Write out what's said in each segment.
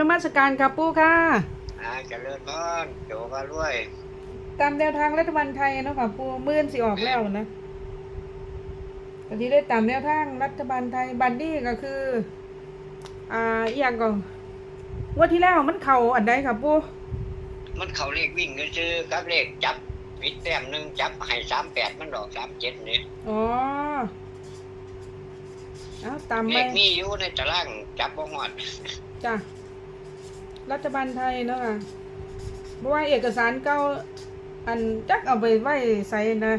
นมัสการครับปู่ค่ะอ่าเจริญพรโจก็รวย ตามแนวทางรัฐบาลไทยเนาะค่ะปู่มื่นสิออกแล้วนะก็ที่ได้ตามแนวทางรัฐบาลไทยบันดี้ก็คือ อ่าอหย่างก่อนงวดที่แล้วมันเข่าอันใดครับปู่มันเขาเลขวิ่งก็ซื้อกับเลขจับวิดแต้มหนึ่งจับให้สามแปดมันดอกสามเจ็ดนี่อ๋อเอาตามเลไปขมีอยู่ในตารางจับบ่หอดจ้ะ รัฐบาลไทยเนาะค่ะเพราะว่าเอกสารเก่าอันจักเอาไปไว้ใส่นะ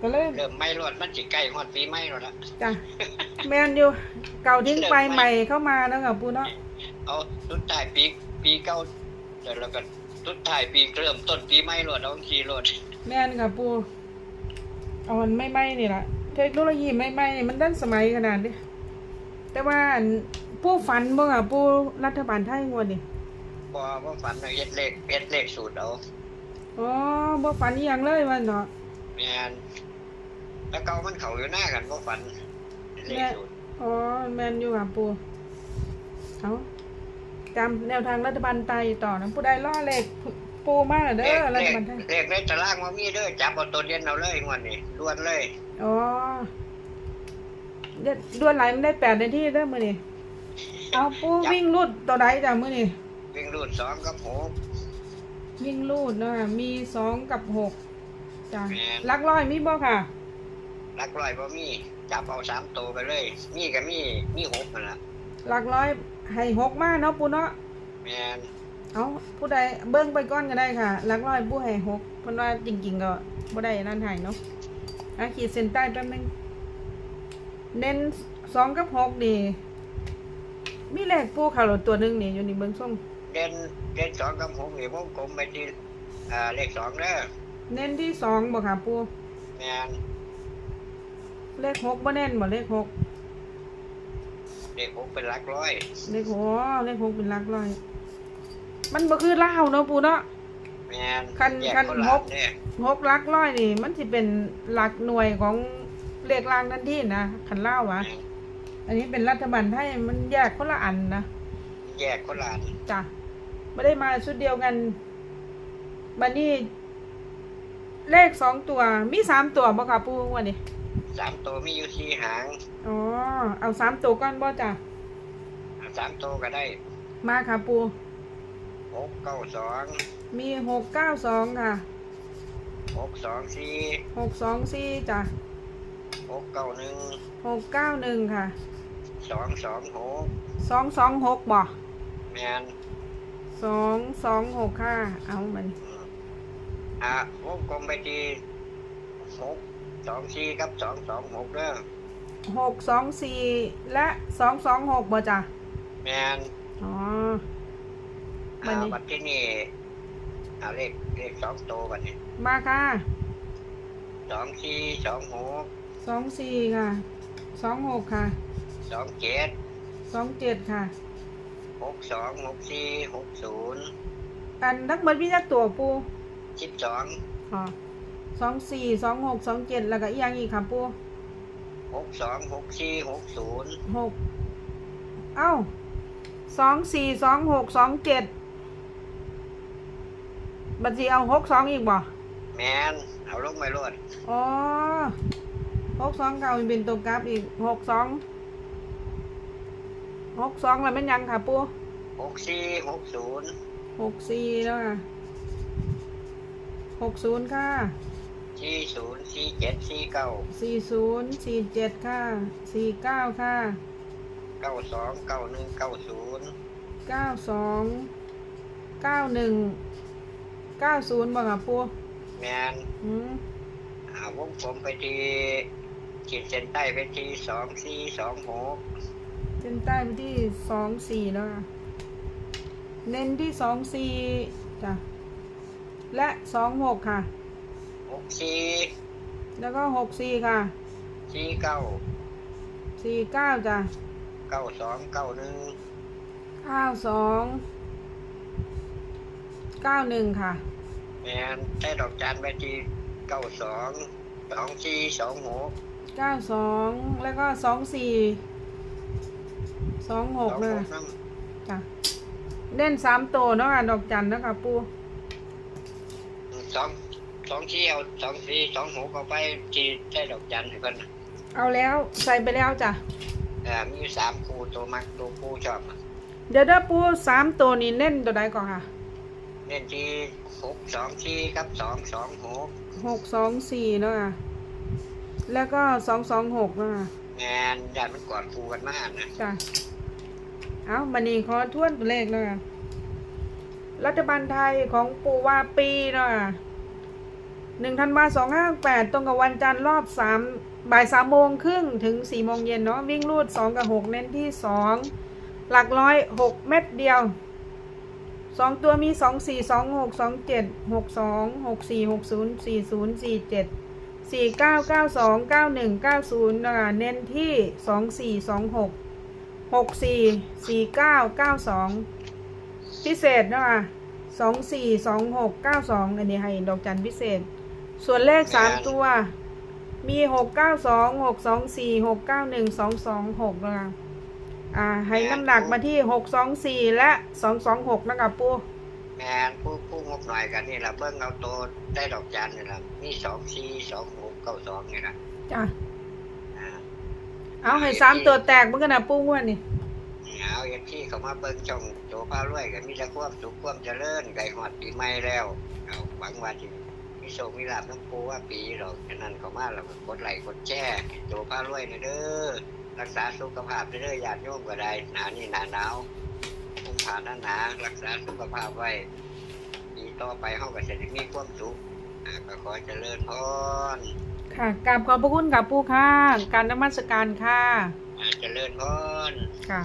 ก็เลยเริ่มไม่รวดมันจิใกล้หอดปีไม่แล้วละจ้ะแมนอยู่เก่าทิ้งไปใหม่เข้ามาแล้วกับปูเนาะเอาสุดท้ายปีปีเก้าเดี๋ยวแล้วก็สุดท้ายปีเริ่มต้นปีไม่รวดเอาขี่รวดแมนกับปูเอามันไม่ไหม้นี่แหละเทคโนโลยีไม่ไหม้มันด้านสมัยขนาดนี้ แต่ว่าอันผู้ฝันบ่อะผู้รัฐบาลไทยงวดนี่บ่บ่ฝันเอาเฮ็ดเลขเฮ็ดเลขสูตรเอาอ๋อบ่ฝันอหย่างเลยวันเนาะแม่นแล้วเก่ามันเขาอยู่หน้ากันบ่ฝันเลขสูตรอ๋อแมนอยู่กับปูเอาจำแนวทางรัฐบาลไทยต่อนะผู้ใดล่อเลขปูมาเด้เลอขรัเลฐขบาลไทยเลขในตารางว่ามีเด้อจับเอาตัวเด่นเอาเลยงวดนี้ล้วนเลย อ๋อเด็ดดวนไหลมันได้แปดในที่เด้อมื้อนี้เอาปูวิ่งรูดตัวใดจ้ะมื้อนี้วิ่งรูดสองกับหก วิ่งรูดเนาะมีสองกับหกจ้ะแม่น ลักร้อยมีบ่ค่ะ หลักร้อยบ่มีจับเอาสามตัวไปเลย มีก็มีมีหกนั่นล่ะลักร้อยให้หกมาเนาะปูเนาะ แม่นเอาผู้ใดเบิ้งไปก้อนก็ได้ค่ะลักร้อยผู้ให้หกเพิ่นว่าจริงๆก็บ่ได้นั่นให้เนาะอะขีดเส้นใต้แป๊บนึง เน้นสองกับหกนี่ มีเลขปูข่าวโหลดตัวหนึงนี่อยู่นี่เบิ่งส่งเด่นเด่นสองกับหกนี่วงกลมไปที่อ่าเลขสองเด้อเน้นที่สองบ่ค่ะปูแม่นเลขหกบ่เน้นบ่เลขหกเลขหกเป็นหลักร้อยเลขหกเลขหกเป็นหลักร้อย มันบ่คือลาวเนาะปูเนาะแม่นคันแยกคันคนหละกเนี่ย หกหลักร้อยนี่ มันสิเป็นหลักหน่วยของ เลขล่างทันทีนะคันลาวอะอันนี้เป็นรัฐบาลไทยมันแยกคนละอันนะแยกคนละอันจ้ะไม่ได้มาชุดเดียวกันบันนี้เลขสองตัวมีสามตัวบ่ค่ะปูวันนี้สามตัวมีอยู่สี่หางอ๋อเอาสามตัวก่อนบ่จ้ะอ่าสามตัวก็ได้ มาค่ะปูหกเก้าสองมีหกเก้าสองค่ะหกสองสี่หกสองสี่จ้ะ หกเก้าหนึ่งหกเก้าหนึ่งค่ะสองสองหกสองสองหกบ่แม่นสองสองหกค่ะเอามันอืมอ่าวงกลมไปที่หกสองสี่กับสองสองหกเด้อหกสองสี่และสองสองหกบ่จ้ะแม่นอ๋อบัอ่าดนี้บัดที่นี่อ่าเลขเลขสองตัวบัดนี้มาค่ะสองสี่สองหก สองสี่ค่ะสองหกค่ะสองเจ็ดสองเจ็ดค่ะหกสองหกสี่หกศูนย์อันนักเบิดวิจักตัวปูสิบสองอ๋อสองสี่สองหกสองเจ็ดแล้วก็อีกอย่างอีกค่ะปูหกสองหกสี่หกศูนย์หกเอ้าสองสี่สองหกสองเจ็ดบัตรเอาหกสองอีกบ่แมนเอาลงไปรวดอ๋อ หกสองเก่าเป็นตัวกราฟอีกหกสองหกสองแล้วมันยังค่ะปูหกสี่หกศูนย์หกสี่แล้วค่ะหกศูนย์ค่ะสี่ศูนย์สี่เจ็ดสี่เก้าสี่ศูนย์สี่เจ็ดค่ะสี่เก้าค่ะเก้าสองเก้าหนึ่งเก้าศูนย์เก้าสองเก้าหนึ่งเก้าศูนย์บ่ค่ะปูแมนอืมอ่าวงผมไปที่ ขีดเส้นใต้ไปที่สองสี่สองหกเส้นใต้ไปที่สองสี่แล้วค่ะเน้นที่สองสี่จ้ะและสองหกค่ะ หกสี่แล้วก็หกสี่ค่ะสี่เก้าสี่เก้าจ้ะเก้าสองเก้าหนึ่งเก้าสองเก้าหนึ่งค่ะ แมนใช้ดอกจานไปที่เก้าสองสองสี่สองหก เก้าสองแล้วก็สองสี่สองหสกองเลหยกน้จ้ะเน้นสามตัวเนาะค่ะดอกจันเนาะค่ะปูสองสองที่เอาสองสี่สองหกเอาไปที่ได้ดอกจันให้เพิ่นน่ะเอาแล้วใส่ไปแล้วจ้ะเอ่อมีอยู่สามคู่ตัวมักตัวคู่ชอบอะเดี๋ยวเด้อปูสามตัวนี้เน้นตัวใดก่อนค่ะเล่นที่หกสองที่ครับสองสองหกหกสองสี่เนาะค่ะ แล้วก็สองสองหกเนาะค่ะงานยานมันก่อนคู่กันมากนะจ้ะเอาบันนี้ขอทวนตัวเลขเนาะค่ะรัฐบาลไทยของปูวาปีเนาะค่ะหนึ่งธันวาสองห้าแปดตรงกับวันจันทร์รอบสามบ่ายสามโมงครึ่งถึงสี่โมงเย็นเนาะวิ่งรูดสองกับหกเน้นที่สองหลักร้อยหกเม็ดเดียวสองตัวมีสองสี่สองหกสองเจ็ดหกสองหกสี่หกศูนย์สี่ศูนย์สี่เจ็ด สี่เก้าเก้าสองเก้าหนึ่งเก้าศูนย์นะคะเน้นที่สองสี่สองหกหกสี่สี่เก้าเก้าสองพิเศษนะคะสองสี่สองหกเก้าสองอันนี้ให้ดอกจันพิเศษ ส่วนเลขสามตัว มีหกเก้าสองหกสองสี่หกเก้าหนึ่งสองสองหกนะคะอ่าให้น้ำหนักมาที่หกสองสี่และสองสองหกนะคะปู งานผู้ผู้งบหน่อยกันนี่ละเบิ้งเอาตัวได้ดอกจันนี่ละมีสองสี่สองหกเก้าสองนี่ละจ้ะอ่าเอาให้สามตัวแตกเมื่อกันนะปูงวดนี่เอาอย่างที่เขามาเบิ้งช่องโจพารวยกันมีแต่ความสุขความเจริญไก่หอดปีใหม่แล้วเอาหวังว่าที่มีโชคมีลาบน้ำปูว่าปีหรอกฉะนั้นเขามาเราก็กดไลค์กดแชร์โจพารวยนะเด้อรักษาสุขภาพเด้อญาติโยมก็ได้หนานี่หนาหนาว ผมผ่านหน้าหนารักษาสุขภาพไว้ปีต่อไปเฮาก็จะได้มีความสุขอ่าก็ขอเจริญพรค่ะกราบขอบพระคุณกับปูค่ะการนมัสการค่ะอ่าเจริญพรค่ะ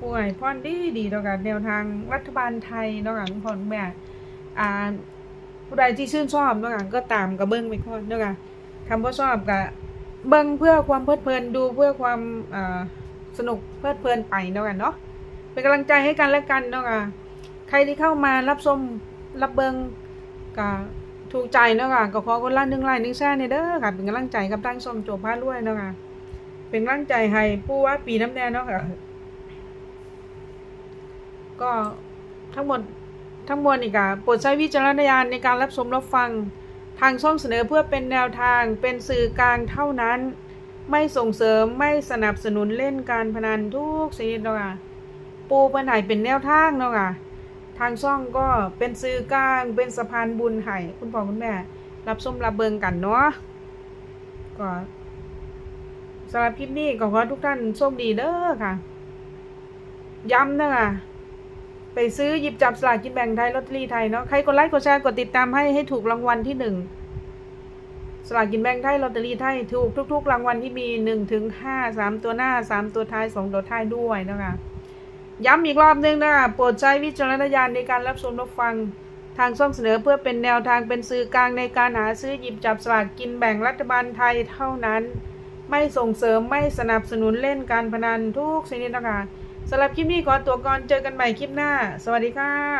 ป่วยพ่อนดีดีแล้วกันแนวทางรัฐบาลไทยแล้วกันพ่อนแม่อ่าผู้ใดที่ชื่นชอบแล้วกันก็ตามกับเบิ้งไปก่อนแล้วกันคำว่าชอบกับเบิ้งเพื่อความเพลิดเพลินดูเพื่อความอ่าสนุกเพลิดเพลินไปแล้วกันเนาะ เป็นกำลังใจให้กันและกันเนาะค่ะใครที่เข้ามารับชมรับเบิงก็ถูกใจเนาะค่ะก็ขอคนละหนึ่งไลน์หนึ่งแชร์ในเด้อค่ะ เป็นกำลังใจกับทั้งชมโจพาด้วยเนาะค่ะเป็นกำลังใจให้ผู้ว่าปีน้ำแดงเนาะค่ะก็ทั้งหมดทั้งมวลอีกอะโปรดใช้วิจารณญาณในการรับชมรับฟังทางช่องเสนอเพื่อเป็นแนวทางเป็นสื่อกลางเท่านั้น ไม่ส่งเสริมไม่สนับสนุนเล่นการพนันทุกชนิดเนาะค่ะ ปูปัญหาเป็นแนวทางเนาะค่ะ ทางช่องก็เป็นสื่อกลาง เป็นสะพานบุญให้คุณพ่อคุณแม่ รับชมรับเบิงกันเนาะก็สำหรับคลิปนี้ก็ขอให้ทุกท่านโชคดีเด้อค่ะ ย้ำนะคะไปซื้อหยิบจับสลากกินแบ่งไทยลอตเตอรี่ไทยเนาะใครกดไลค์กดแชร์กดติดตามให้ให้ถูกรางวัลที่หนึ่งสลากกินแบ่งไทยลอตเตอรี่ไทยถูกทุก ๆ รางวัลที่มีหนึ่งถึงห้าสามตัวหน้าสามตัวท้ายสองตัวท้ายด้วยนะคะ ย้ำอีกรอบนึงนะโปรดใช้วิจารณญาณในการรับชมรับฟังทางช่องเสนอเพื่อเป็นแนวทางเป็นสื่อกลางในการหาซื้อหยิบจับสลากกินแบ่งรัฐบาลไทยเท่านั้น ไม่ส่งเสริมไม่สนับสนุนเล่นการพนันทุกชนิดนะคะสำหรับคลิปนี้ขอตัวก่อนเจอกันใหม่คลิปหน้า สวัสดีค่ะ